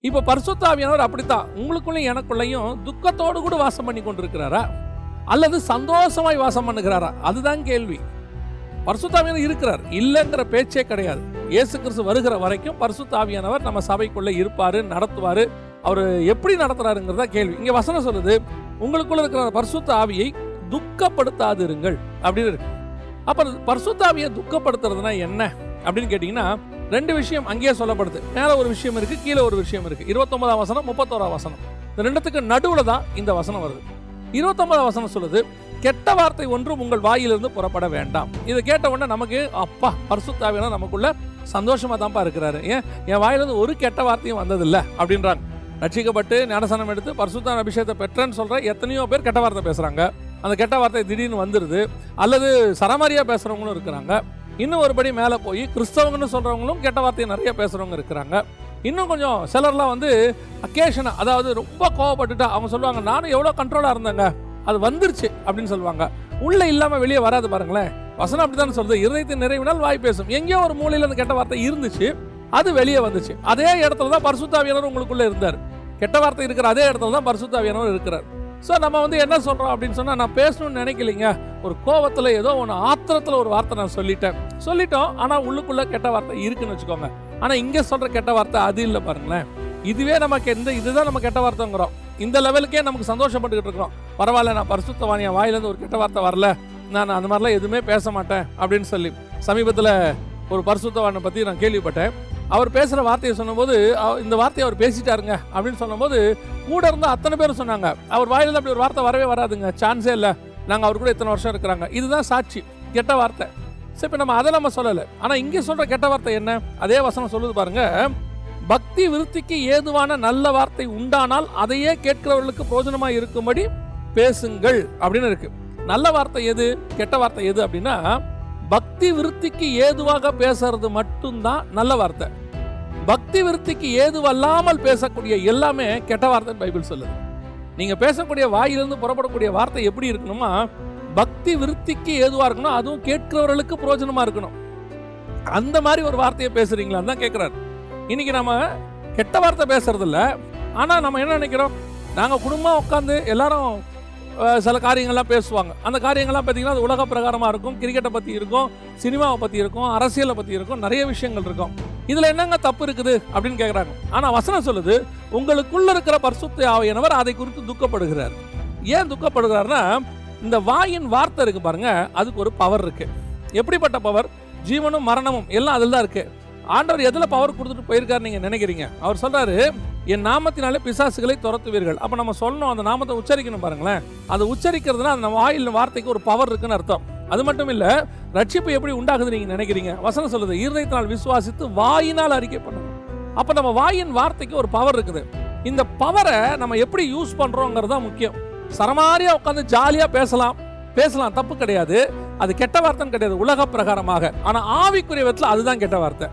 இப்போ பரிசுத்தாவியானவர் அப்படித்தான். உங்களுக்குள்ளேயும் எனக்குள்ளேயும் துக்கத்தோடு கூட வாசம் பண்ணி கொண்டிருக்கிறாரா? அல்லது சந்தோஷமாய் வாசம் பண்ணுகிறாரா? அதுதான் கேள்வி. பரிசுத்தாவியானவர் இருக்கிறார். இல்லைங்கிற பேச்சே கிடையாது. இயேசு கிறிஸ்து வருகிற வரைக்கும் பரிசுத்தாவியானவர் நம்ம சபைக்குள்ளே இருப்பார் நடத்துவார். அவர் எப்படி நடத்துறாருங்கிறத கேள்வி. இங்கே வசனம் சொல்லுது உங்களுக்குள்ள இருக்கிற பரிசுத்த ஆவியை துக்கப்படுத்தாதிருங்கள். அப்படின்னு இருக்கு. அப்புறம் பர்சொத்தாவியை துக்கப்படுத்துறதுனா என்ன? அப்படின்னு கேட்டிங்கன்னா ரெண்டு விஷயம் அங்கேயே சொல்லப்படுது. மேல ஒரு விஷயம் இருக்கு கீழே ஒரு விஷயம் இருக்கு. இருபத்தொன்பதாம் வசனம் முப்பத்தோராம் வசனம். இந்த ரெண்டுத்துக்கு நடுவில் தான் இந்த வசனம் வருது. இருபத்தொன்பதாம் வசனம் சொல்லுது கெட்ட வார்த்தை ஒன்றும் உங்கள் வாயிலிருந்து புறப்பட வேண்டாம். இதை கேட்ட உடனே நமக்கு அப்பா பரிசுத்தாவியான நமக்குள்ள சந்தோஷமா தான்ப்பா இருக்கிறாரு. ஏன்? என் வாயிலிருந்து ஒரு கெட்ட வார்த்தையும் வந்ததில்லை. அப்படின்றாங்க ரட்சிக்கப்பட்டு ஞானசனம் எடுத்து பரிசுத்தான் அபிஷேகத்தை பெற்றேன்னு சொல்ற எத்தனையோ பேர் கெட்ட வார்த்தை பேசுறாங்க. அந்த கெட்ட வார்த்தை திடீர்னு வந்துடுது அல்லது சரமாரியா பேசுறவங்களும் இருக்கிறாங்க. இன்னும் ஒருபடி மேலே போய் கிறிஸ்தவங்கன்னு சொல்கிறவங்களும் கெட்ட வார்த்தையை நிறைய பேசுறவங்க இருக்கிறாங்க. இன்னும் கொஞ்சம் சிலர்லாம் வந்து அக்கேஷனாக அதாவது ரொம்ப கோவப்பட்டுட்டா அவங்க சொல்லுவாங்க நானும் எவ்வளோ கண்ட்ரோலாக இருந்தேங்க. அது வந்துருச்சு அப்படின்னு சொல்லுவாங்க. உள்ளே இல்லாமல் வெளியே வராது பாருங்களேன். வசனம் அப்படித்தான் சொல்கிறது இருதயத்தின் நிறைவினால் வாய் பேசும். எங்கேயோ ஒரு மூலையில் அந்த கெட்ட வார்த்தை இருந்துச்சு அது வெளியே வந்துச்சு. அதே இடத்துல தான் பரிசுத்தாவியானவர் உங்களுக்குள்ளே இருந்தார். கெட்ட வார்த்தை இருக்கிற அதே இடத்துல தான் பரிசுத்தாவியானவர் இருக்கிறார். ஸோ நம்ம வந்து என்ன சொல்கிறோம் அப்படின்னு சொன்னால் நான் பேசணும்னு நினைக்கலைங்க. ஒரு கோவத்தில் ஏதோ ஒன்று ஆத்திரத்தில் ஒரு வார்த்தை நான் சொல்லிட்டேன். சொல்லிட்டோம் ஆனால் உள்ளுக்குள்ளே கெட்ட வார்த்தை இருக்குன்னு வச்சுக்கோங்க. ஆனால் இங்கே சொல்கிற கெட்ட வார்த்தை அது இல்லை பாருங்களேன். இதுவே நமக்கு எந்த இதுதான் நம்ம கெட்ட வார்த்தைங்கிறோம். இந்த லெவலுக்கே நமக்கு சந்தோஷப்பட்டுக்கிட்டு இருக்கிறோம். பரவாயில்ல நான் பரிசுத்தவான் என் வாயிலேருந்து ஒரு கெட்ட வார்த்தை வரல. நான் அந்த மாதிரிலாம் எதுவுமே பேச மாட்டேன் அப்படின்னு சொல்லி சமீபத்தில் ஒரு பரிசுத்தவானை பற்றி நான் கேள்விப்பட்டேன். அவர் பேசுகிற வார்த்தையை சொன்னபோது இந்த வார்த்தையை அவர் பேசிட்டாருங்க அப்படின்னு சொன்னபோது கூட இருந்த அத்தனை பேரும் சொன்னாங்க. அவர் வாயிலிருந்து அப்படி ஒரு வார்த்தை வரவே வராதுங்க. சான்ஸே இல்லை. நாங்கள் அவர் கூட இத்தனை வருஷம் இருக்கிறாங்க. இதுதான் சாட்சி. கெட்ட வார்த்தை. சரி இப்போ நம்ம அதை நம்ம சொல்லலை. ஆனால் இங்கே சொல்கிற கெட்ட வார்த்தை என்ன? அதே வசனம் சொல்லுது பாருங்க. பக்தி விருத்திக்கு ஏதுவான நல்ல வார்த்தை உண்டானால் அதையே கேட்கிறவர்களுக்கு பிரோஜனமாக இருக்கும்படி பேசுங்கள் அப்படின்னு இருக்கு. நல்ல வார்த்தை எது? கெட்ட வார்த்தை எது அப்படின்னா பக்தி விருத்திக்கு ஏதுவாக பேசுறது மட்டும்தான் நல்ல வார்த்தை. பக்தி விருத்திக்கு ஏதுவல்லாமல் பேசக்கூடிய எல்லாமே கெட்ட வார்த்தைன்னு பைபிள் சொல்லுது. நீங்கள் பேசக்கூடிய வாயிலிருந்து புறப்படக்கூடிய வார்த்தை எப்படி இருக்கணுமா பக்தி விருத்திக்கு ஏதுவாக இருக்கணும் அதுவும் கேட்கிறவர்களுக்கு பிரயோஜனமா இருக்கணும். அந்த மாதிரி ஒரு வார்த்தையை பேசுறீங்களான்னு தான் கேட்குறாரு இன்னைக்கு நம்ம கெட்ட வார்த்தை பேசுறதில்ல. ஆனால் நம்ம என்ன நினைக்கிறோம்? நாங்கள் குடும்பம் உட்காந்து எல்லாரும் சில காரியங்கள்லாம் பேசுவாங்க. அந்த காரியங்கள்லாம் பார்த்தீங்கன்னா அது உலக பிரகாரமாக இருக்கும் கிரிக்கெட்டை பற்றி இருக்கும் சினிமாவை பற்றி இருக்கும் அரசியலை பற்றி இருக்கும் நிறைய விஷயங்கள் இருக்கும். இதுல என்னங்க தப்பு இருக்குது அப்படின்னு கேட்குறாங்க ஆனால் வசனம் சொல்லுது உங்களுக்குள்ள இருக்கிற பரிசுத்த ஆவியானவர் அதை குறித்து துக்கப்படுகிறார். ஏன் துக்கப்படுகிறார்னா இந்த வாயின் வார்த்தை இருக்கு பாருங்க அதுக்கு ஒரு பவர் இருக்கு. எப்படிப்பட்ட பவர் ஜீவனும் மரணமும் எல்லாம் அதில் தான் இருக்கு. ஆண்டவர் எதில் பவர் கொடுத்துட்டு போயிருக்காரு நீங்கள் நினைக்கிறீங்க? அவர் சொல்கிறாரு என் நாமத்தினாலே பிசாசுகளை துரத்துவீர்கள். அப்போ நம்ம சொல்லணும் அந்த நாமத்தை உச்சரிக்கணும் பாருங்களேன். அதை உச்சரிக்கிறதுனா அந்த வாயில் வார்த்தைக்கு ஒரு பவர் இருக்குன்னு அர்த்தம். அது மட்டும் இல்லை ரட்சிப்பு எப்படி உண்டாகுது நீங்கள் நினைக்கிறீங்க? வசனம் சொல்லுது இருதயத்தினால் விசுவாசித்து வாயினால் அறிக்கை பண்ணணும் அப்போ நம்ம வாயின் வார்த்தைக்கு ஒரு பவர் இருக்குது. இந்த பவரை நம்ம எப்படி யூஸ் பண்ணுறோங்கிறது தான் முக்கியம். சரமாரியாக உட்காந்து ஜாலியாக பேசலாம். பேசலாம் தப்பு கிடையாது. அது கெட்ட வார்த்தைன்னு கிடையாது உலக பிரகாரமாக. ஆனால் ஆவிக்குரிய விதத்தில் அதுதான் கெட்ட வார்த்தை.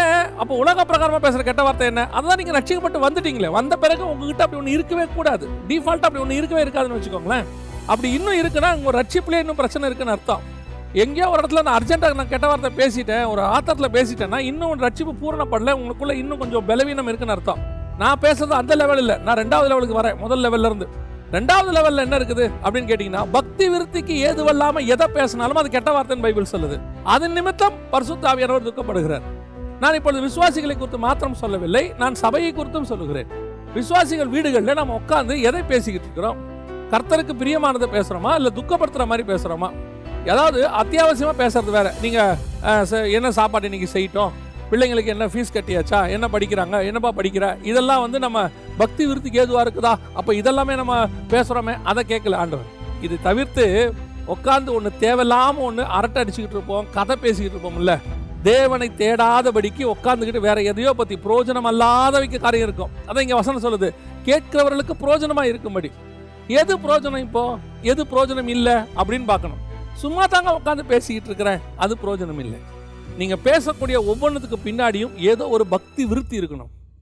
ஏன்? அப்போ உலக பிரகாரமாக பேசுகிற கெட்ட வார்த்தை என்ன? அதுதான் நீங்கள் ரட்சிக்கப்பட்டு வந்துட்டீங்களே. வந்த பிறகு உங்ககிட்ட அப்படி ஒன்று இருக்கவே கூடாது. டிஃபால்ட்டாக அப்படி ஒன்று இருக்கவே இருக்காதுன்னு வச்சுக்கோங்களேன். அப்படி இன்னும் இருக்குன்னா உங்கள் ரட்சிப்புலேயே இன்னும் பிரச்சனை இருக்குன்னு அர்த்தம். எங்கேயோ ஒரு இடத்துல நான் அர்ஜென்ட்டாக நான் கெட்ட வார்த்தை பேசிட்டேன் ஒரு ஆத்திரத்தில் பேசிட்டேன்னா இன்னும் ரட்சிப்பு பூரணப்படல உங்களுக்குள்ள இன்னும் கொஞ்சம் பலவீனம் இருக்குன்னு அர்த்தம். நான் பேசுறது அந்த லெவல் இல்லை. நான் ரெண்டாவது லெவலுக்கு வரேன் முதல் லெவல்ல இருந்து. ரெண்டாவது லெவலில் என்ன இருக்குது அப்படின்னு கேட்டிங்கன்னா பக்தி விருத்திக்கு ஏதுவல்லாமல் எதை பேசினாலும் அது கெட்ட வார்த்தைன்னு பைபிள் சொல்லுது. அதன் நிமித்தம் பரிசுத்தாவியானவர் துக்கப்படுகிறார். நான் இப்பொழுது விசுவாசிகளை குறித்து மாத்திரம் சொல்லவில்லை நான் சபையை குறித்தும் சொல்லுகிறேன். விசுவாசிகள் வீடுகளில் நம்ம உட்காந்து எதை பேசிக்கிட்டு இருக்கிறோம்? கர்த்தருக்கு பிரியமானதை பேசுகிறோமா இல்லை துக்கப்படுத்துகிற மாதிரி பேசுகிறோமா ஏதாவது அத்தியாவசியமாக பேசுறது வேற. நீங்கள் ச- என்ன சாப்பாடு இன்னைக்கு செய்யட்டும்? பிள்ளைங்களுக்கு என்ன ஃபீஸ் கட்டியாச்சா? என்ன படிக்கிறாங்க? என்னப்பா படிக்கிற? இதெல்லாம் வந்து நம்ம பக்தி விருத்திக்கு ஏதுவாக இருக்குதா? அப்போ இதெல்லாமே நம்ம பேசுகிறோமே அதை கேட்கல ஆண்டவர். இது தவிர்த்து உட்காந்து ஒன்று தேவையில்லாமல் ஒன்று அரட்டை அடிச்சுக்கிட்டு இருப்போம் கதை பேசிக்கிட்டு இருப்போம்ல தேவனை தேடாதபடிக்கு உட்காந்துக்கிட்டு வேற எதையோ பத்தி புரோஜனம் அல்லாதவைக்கு காரியம் இருக்கும். அதான் இங்கே வசனம் சொல்லுது. கேட்கிறவர்களுக்கு புரோஜனமா இருக்கும்படி. எது புரோஜனம் இப்போ? எது புரோஜனம் இல்லை? அப்படின்னு பார்க்கணும். சும்மா தாங்க உட்காந்து பேசிக்கிட்டு இருக்கிறேன். அது புரோஜனம் இல்லை. நீங்கள் பேசக்கூடிய ஒவ்வொன்றுத்துக்கு பின்னாடியும் ஏதோ ஒரு பக்தி விருத்தி இருக்கணும்.